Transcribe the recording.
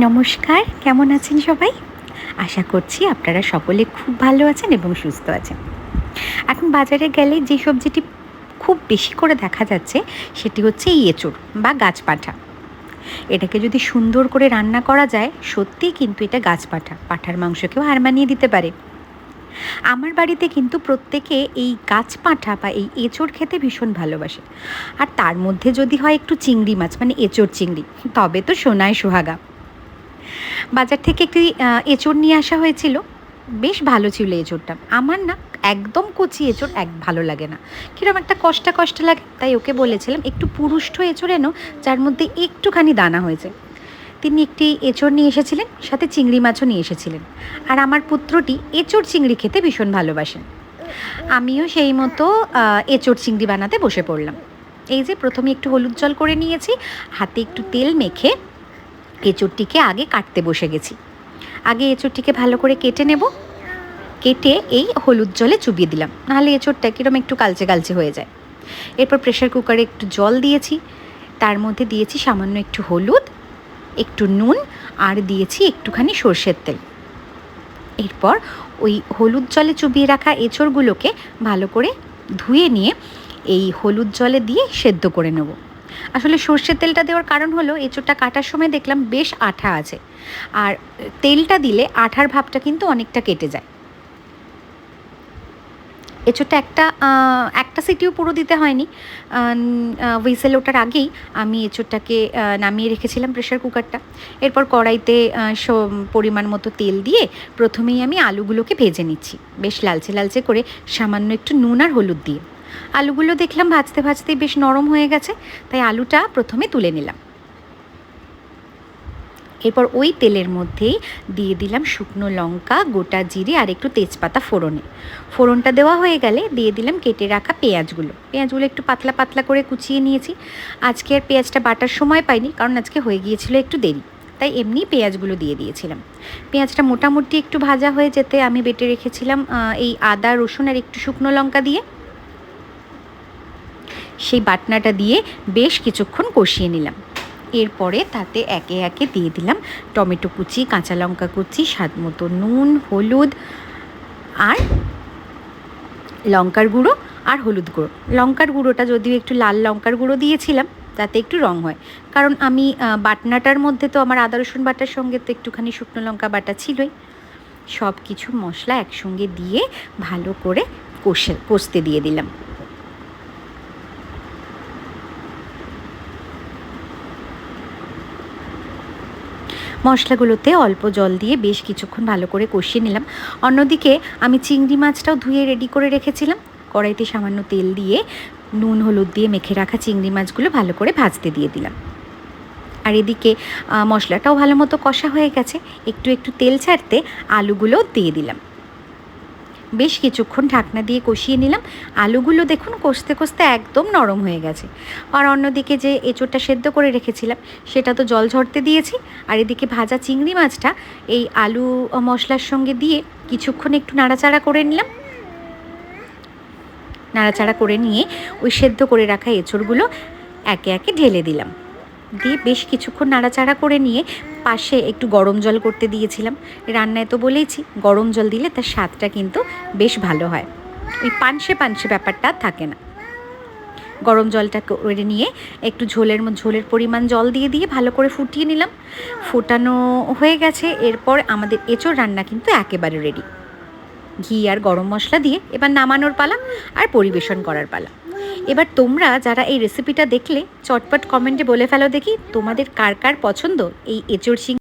নমস্কার, কেমন আছেন সবাই? আশা করছি আপনারা সকলে খুব ভালো আছেন এবং সুস্থ আছেন। এখন বাজারে গেলে যে সবজিটি খুব বেশি করে দেখা যাচ্ছে, সেটি হচ্ছে এঁচড় বা গাছপাঠা এটাকে যদি সুন্দর করে রান্না করা যায় সত্যিই কিন্তু এটা গাছপাঠা পাঠার মাংসকেও হার মানিয়ে দিতে পারে। আমার বাড়িতে কিন্তু প্রত্যেকে এই গাছ পাঁঠা বা এই এঁচড় খেতে ভীষণ ভালোবাসে। আর তার মধ্যে যদি হয় একটু চিংড়ি মাছ মানে এঁচড় চিংড়ি, তবে তো সোনায় সোহাগা। বাজার থেকে একটি এঁচড় নিয়ে আসা হয়েছিল। বেশ ভালো ছিল এঁচড়টা। আমার না একদম কচি এঁচড় এক ভালো লাগে না। কীরকম একটা কষ্টা কষ্ট লাগে, তাই ওকে বলেছিলাম, একটু পুরুষ্ঠ এঁচড় এনো, যার মধ্যে একটুখানি দানা হয়েছে। তিনি একটি এঁচড় নিয়ে এসেছিলেন, সাথে চিংড়ি মাছও নিয়ে এসেছিলেন। আর আমার পুত্রটি এঁচড় চিংড়ি খেতে ভীষণ ভালোবাসেন। আমিও সেই মতো এঁচড় চিংড়ি বানাতে বসে পড়লাম। এই যে, প্রথমে একটু হলুদ জল করে নিয়েছি, হাতে একটু তেল মেখে এঁচড়টিকে আগে কাটতে বসে গেছি। আগে এঁচড়টিকে ভালো করে কেটে নেব। কেটে এই হলুদ জলে চুবিয়ে দিলাম। নাহলে এঁচড়টা কীরকম একটু কালচে কালচে হয়ে যায়। এরপর প্রেশার কুকারে একটু জল দিয়েছি। তার মধ্যে দিয়েছি সামান্য একটু হলুদ, একটু নুন আর দিয়েছি একটুখানি সর্ষের তেল। এরপর ওই হলুদ জলে চুবিয়ে রাখা এঁচড়গুলোকে ভালো করে ধুয়ে নিয়ে এই হলুদ জলে দিয়ে সেদ্ধ করে নেব। আসলে সর্ষের তেলটা দেওয়ার কারণ হলো এঁচোড়টা কাটার সময় দেখলাম বেশ আঠা আছে। আর তেলটা দিলে আঠার ভাবটা কিন্তু অনেকটা কেটে যায়। এঁচোড়টা একটা একটা সিটিও পুরো দিতে হয়নি। হুইসেল ওঠার আগেই আমি এঁচোড়টাকে নামিয়ে রেখেছিলাম প্রেশার কুকারটা। এরপর কড়াইতে পরিমাণ মতো তেল দিয়ে প্রথমেই আমি আলুগুলোকে ভেজে নিচ্ছি। বেশ লালচে লালচে করে সামান্য একটু নুন আর হলুদ দিয়ে। আলুগুলো দেখলাম ভাজতে ভাজতেই বেশ নরম হয়ে গেছে, তাই আলুটা প্রথমে তুলে নিলাম। এরপর ওই তেলের মধ্যেই দিয়ে দিলাম শুকনো লঙ্কা, গোটা জিরে আর একটু তেজপাতা ফোড়নে। ফোড়নটা দেওয়া হয়ে গেলে দিয়ে দিলাম কেটে রাখা পেঁয়াজগুলো। পেঁয়াজগুলো একটু পাতলা পাতলা করে কুচিয়ে নিয়েছি। আজকে আর পেঁয়াজটা বাটার সময় পাইনি, কারণ আজকে হয়ে গিয়েছিল একটু দেরি, তাই এমনি পেঁয়াজগুলো দিয়ে দিয়েছিলাম। পেঁয়াজটা মোটামুটি একটু ভাজা হয়ে যেতে আমি বেটে রেখেছিলাম এই আদা, রসুন আর একটু শুকনো লঙ্কা দিয়ে। সেই বাটনাটা দিয়ে বেশ কিছুক্ষণ কষিয়ে নিলাম। এরপরে তাতে একে একে দিয়ে দিলাম টমেটো কুচি, কাঁচা লঙ্কা কুচি, স্বাদ মতো নুন, হলুদ আর লঙ্কার গুঁড়ো আর হলুদ গুঁড়ো। লঙ্কার গুঁড়োটা যদিও একটু লাল লঙ্কার গুঁড়ো দিয়েছিলাম, তাতে একটু রং হয়। কারণ আমি বাটনাটার মধ্যে তো আমার আদা, রসুন বাটার সঙ্গে তো একটুখানি শুকনো লঙ্কা বাটা ছিলই। সব কিছু মশলা একসঙ্গে দিয়ে ভালো করে কষে, কষতে দিয়ে দিলাম। মশলাগুলোতে অল্প জল দিয়ে বেশ কিছুক্ষণ ভালো করে কষিয়ে নিলাম। অন্যদিকে আমি চিংড়ি মাছটাও ধুয়ে রেডি করে রেখেছিলাম। কড়াইতে সামান্য তেল দিয়ে নুন, হলুদ দিয়ে মেখে রাখা চিংড়ি মাছগুলো ভালো করে ভাজতে দিয়ে দিলাম। আর এদিকে মশলাটাও ভালো মতো কষা হয়ে গেছে। একটু একটু তেল ছাড়তে আলুগুলো দিয়ে দিলাম। বেশ কিছুক্ষণ ঢাকনা দিয়ে কষিয়ে নিলাম। আলুগুলো দেখুন কষতে কষতে একদম নরম হয়ে গেছে। আর অন্যদিকে যে এঁচোড়টা সেদ্ধ করে রেখেছিলাম, সেটা তো জল ঝরতে দিয়েছি। আর এদিকে ভাজা চিংড়ি মাছটা এই আলু মশলার সঙ্গে দিয়ে কিছুক্ষণ একটু নাড়াচাড়া করে নিলাম। নাড়াচাড়া করে নিয়ে ওই সেদ্ধ করে রাখা এঁচোড়গুলো একে একে ঢেলে দিলাম। দিয়ে বেশ কিছুক্ষণ নাড়াচাড়া করে নিয়ে পাশে একটু গরম জল করতে দিয়েছিলাম। রান্নায় তো বলেইছি, গরম জল দিলে তার স্বাদটা কিন্তু বেশ ভালো হয়। ওই পানসে পানসে ব্যাপারটা থাকে না। গরম জলটা করে নিয়ে একটু ঝোলের ঝোলের পরিমাণ জল দিয়ে দিয়ে ভালো করে ফুটিয়ে নিলাম। ফোটানো হয়ে গেছে, এরপর আমাদের এঁচোড় রান্না কিন্তু একেবারে রেডি ঘি আর গরম মশলা দিয়ে এবার নামানোর পালা আর পরিবেশন করার পালা। এবার তোমরা যারা এই রেসিপিটা দেখলে, চটপট কমেন্টে বলে ফেলো দেখি তোমাদের কার কার পছন্দ এই এঁচড় চিংড়ি